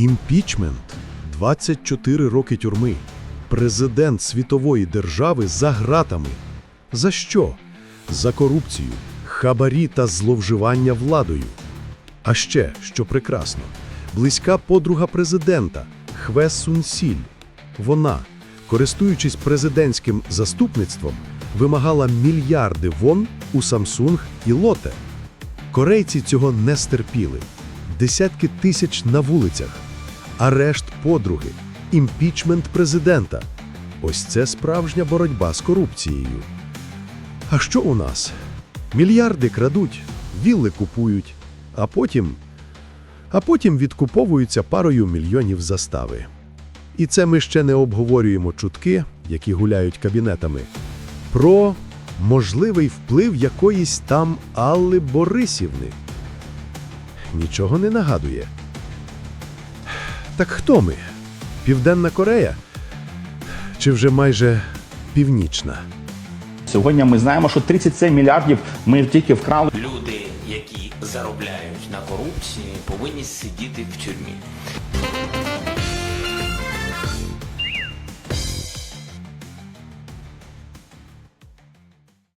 Імпічмент 24 роки тюрми. Президент світової держави за гратами. За що? За корупцію, хабарі та зловживання владою. А ще, що прекрасно, близька подруга президента Хве Сун Сіль. Вона, користуючись президентським заступництвом, вимагала мільярди вон у Samsung і Lotte. Корейці цього не стерпіли. Десятки тисяч на вулицях, арешт подруги, імпічмент президента. Ось це справжня боротьба з корупцією. А що у нас? Мільярди крадуть, вілли купують, а потім. А потім відкуповуються парою мільйонів застави. І це ми ще не обговорюємо чутки, які гуляють кабінетами, про можливий вплив якоїсь там Алли Борисівни. Нічого не нагадує. Так хто ми? Південна Корея? Чи вже майже північна? Сьогодні ми знаємо, що 37 мільярдів ми тільки вкрали. Люди, які заробляють на корупції, повинні сидіти в тюрмі.